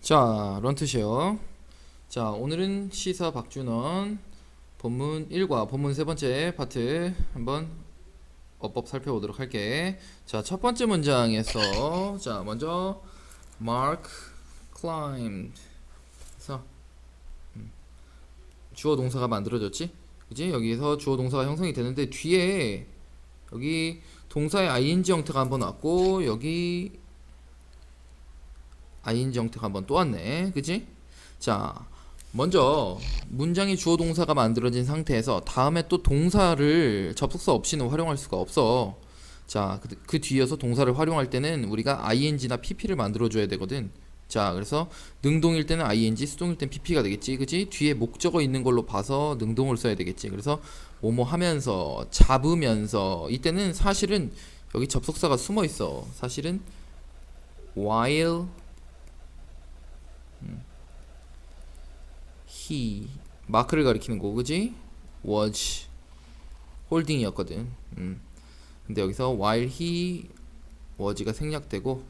자, 런트쉐어. 자, 오늘은 시사 박준원 본문 1과 본문 세 번째 파트 한번 어법 살펴보도록 할게. 자, 첫 번째 문장에서 자, 먼저 climbed. 그래서 음, 주어 동사가 만들어졌지? 그지? 여기서 주어 동사가 형성이 되는데 뒤에 여기 동사의 ing 형태가 한번 왔고 여기 ing 형태가 한번 또 왔네. 그지? 자, 먼저 문장이 주어 동사가 만들어진 상태에서 다음에 또 동사를 접속사 없이는 활용할 수가 없어. 자, 그, 그 뒤에서 동사를 활용할 때는 우리가 ing나 pp를 만들어 줘야 되거든. 자, 그래서 능동일 때는 ing, 수동일 때는 pp가 되겠지. 그지? 뒤에 목적어 있는 걸로 봐서 능동을 써야 되겠지. 그래서 뭐뭐 하면서 잡으면서 이때는 사실은 여기 접속사가 숨어 있어. 사실은 while he 마크를 가리키는 거 그지? was 홀딩이었거든. 음. 근데 여기서 while he was가 생략되고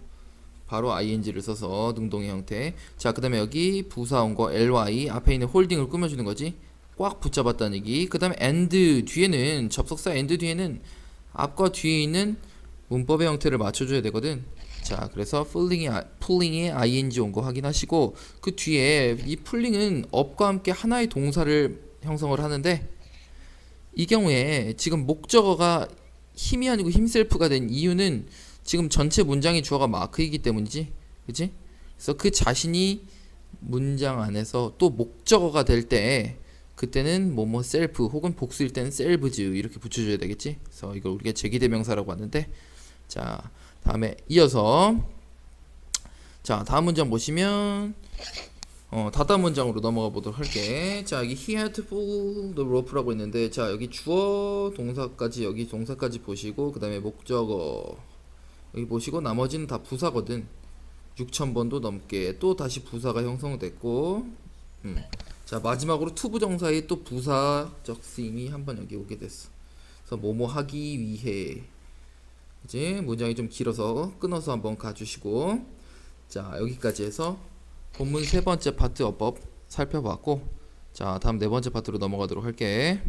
바로 ing를 써서 능동의 형태. 자, 그 다음에 여기 부사 온거 ly 앞에 있는 홀딩을 꾸며주는 거지. 꽉 붙잡았다는 얘기. 그 다음에 and 뒤에는 접속사 and 뒤에는 앞과 뒤에 있는 문법의 형태를 맞춰줘야 되거든. 자, 그래서 풀링이 풀링에 ing 온 거 확인하시고 그 뒤에 이 풀링은 업과 함께 하나의 동사를 형성을 하는데 이 경우에 지금 목적어가 힘이 아니고 힘셀프가 된 이유는 지금 전체 문장의 주어가 마크이기 때문이지, 그지? 그래서 그 자신이 문장 안에서 또 목적어가 될 때 그때는 뭐뭐 셀프 혹은 복수일 때는 셀브즈 이렇게 붙여줘야 되겠지. 그래서 이걸 우리가 제기대명사라고 하는데 자 다음에 이어서 자 다음 문장 보시면 어 다다음 문장으로 넘어가 보도록 할게. 자 여기 he had to pull the rope라고 있는데 자 여기 주어 동사까지 여기 동사까지 보시고 그 다음에 목적어 여기 보시고 나머지는 다 부사거든. 6,000번도 넘게 또 다시 부사가 형성됐고 음. 자 마지막으로 투부정사의 또 부사적 쓰임이 한번 여기 오게 됐어. 그래서 뭐뭐 하기 위해 이제 문장이 좀 길어서 끊어서 한번 가주시고 자 여기까지 해서 본문 세 번째 파트 어법 살펴봤고 자 다음 네 번째 파트로 넘어가도록 할게.